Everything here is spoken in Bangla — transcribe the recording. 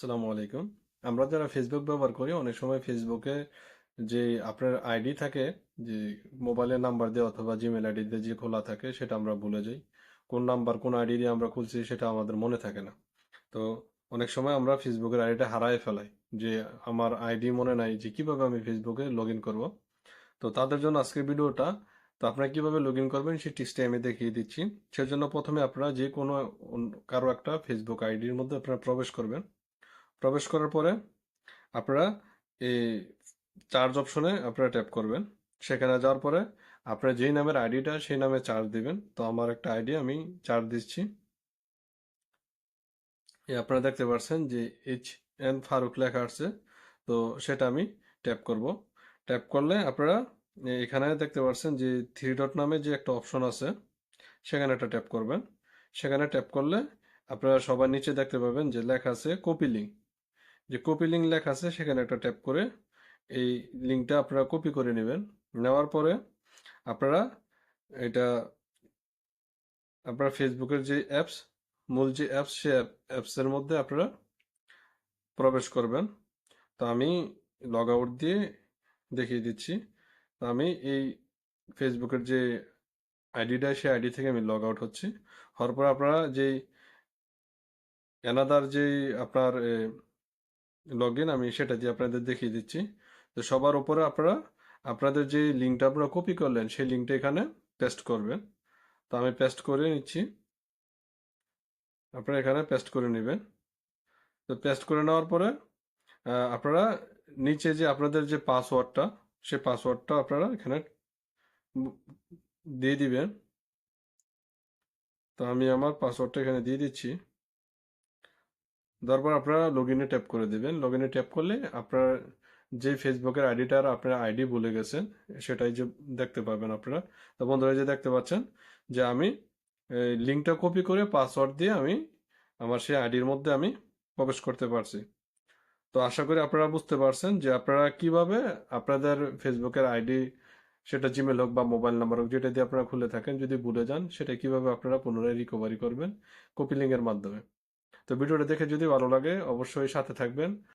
আসসালামু আলাইকুম। আমরা যারা ফেসবুক ব্যবহার করি, অনেক সময় ফেসবুকে যে আপনার আইডি থাকে, যে মোবাইলের নাম্বার দিয়ে অথবা জিমেল আইডি দিয়ে যে খোলা থাকে, সেটা আমরা ভুলে যাই। কোন নাম্বার কোন আইডি দিয়ে আমরা খুলছি, সেটা আমাদের মনে থাকে না। তো অনেক সময় আমরা ফেসবুকের আইডিটা হারায় ফেলাই, যে আমার আইডি মনে নাই যে কীভাবে আমি ফেসবুকে লগ ইন করব। তো তাদের জন্য আজকের ভিডিওটা, তো আপনারা কীভাবে লগ ইন করবেন, সেই টিপসটা আমি দেখিয়ে দিচ্ছি। সেজন্য প্রথমে আপনারা যে কোনো কারও একটা ফেসবুক আইডির মধ্যে আপনারা প্রবেশ করবেন। প্রবেশ করার পরে আপনারা এই চার্জ অপশনে আপনারা ট্যাপ করবেন। সেখানে যাওয়ার পরে আপনার যেই নামের আইডিটা সেই নামে চার্জ দিবেন। তো আমার একটা আইডি আমি চার্জ দিচ্ছি। আপনারা দেখতে পাচ্ছেন যে এইচ এন ফারুক লেখা আছে। তো সেটা আমি ট্যাপ করব। ট্যাপ করলে আপনারা এখানে দেখতে পাচ্ছেন যে থ্রি ডট নামে যে একটা অপশন আছে, সেখানে একটা ট্যাপ করবেন। সেখানে ট্যাপ করলে আপনারা সবার নিচে দেখতে পাবেন যে লেখা আছে কপি লিঙ্ক যে কপি লিঙ্ক লেখা আছে, সেখানে একটা ট্যাপ করে এই লিঙ্কটা আপনারা কপি করে নেবেন। নেওয়ার পরে আপনারা এটা, আপনারা ফেসবুকের যে অ্যাপস মূল যে অ্যাপস সে অ্যাপসের মধ্যে আপনারা প্রবেশ করবেন। তো আমি লগ আউট দিয়ে দেখিয়ে দিচ্ছি। তো আমি এই ফেসবুকের যে আইডিটা সেই আইডি থেকে আমি লগ আউট হচ্ছি। হওয়ার পর আপনারা যেই অ্যানাদার যেই আপনার লগ ইন আমি সেটা দিয়ে আপনাদের দেখিয়ে দিচ্ছি। তো সবার উপরে আপনারা, আপনাদের যে লিঙ্কটা আপনারা কপি করলেন, সেই লিঙ্কটা এখানে পেস্ট করবেন। তো আমি পেস্ট করে নিচ্ছি। আপনারা এখানে পেস্ট করে নেবেন। তো পেস্ট করে নেওয়ার পরে আপনারা নিচে যে আপনাদের যে পাসওয়ার্ডটা সে পাসওয়ার্ডটা আপনারা এখানে দিয়ে দিবেন। তো আমি আমার পাসওয়ার্ডটা এখানে দিয়ে দিচ্ছি। তারপর আপনারা লগ ইনে ট্যাপ করে দিবেন। লগ ইনে ট্যাপ করলে আপনার যে ফেসবুকের আইডিটার আপনার আইডি ভুলে গেছেন, সেটাই যে দেখতে পাবেন আপনারা। তো বন্ধুরা যে দেখতে পাচ্ছেন যে আমি লিঙ্কটা কপি করে পাসওয়ার্ড দিয়ে আমি আমার সেই আইডির মধ্যে আমি প্রবেশ করতে পারছি। তো আশা করি আপনারা বুঝতে পারছেন যে আপনারা কীভাবে আপনাদের ফেসবুকের আইডি সেটা জিমেল হোক বা মোবাইল নাম্বার হোক, যেটা দিয়ে আপনারা খুলে থাকেন, যদি ভুলে যান, সেটা কীভাবে আপনারা পুনরায় রিকভারি করবেন কপি লিঙ্কের মাধ্যমে। তো ভিডিওটা দেখে যদি ভালো লাগে অবশ্যই সাথে থাকবেন।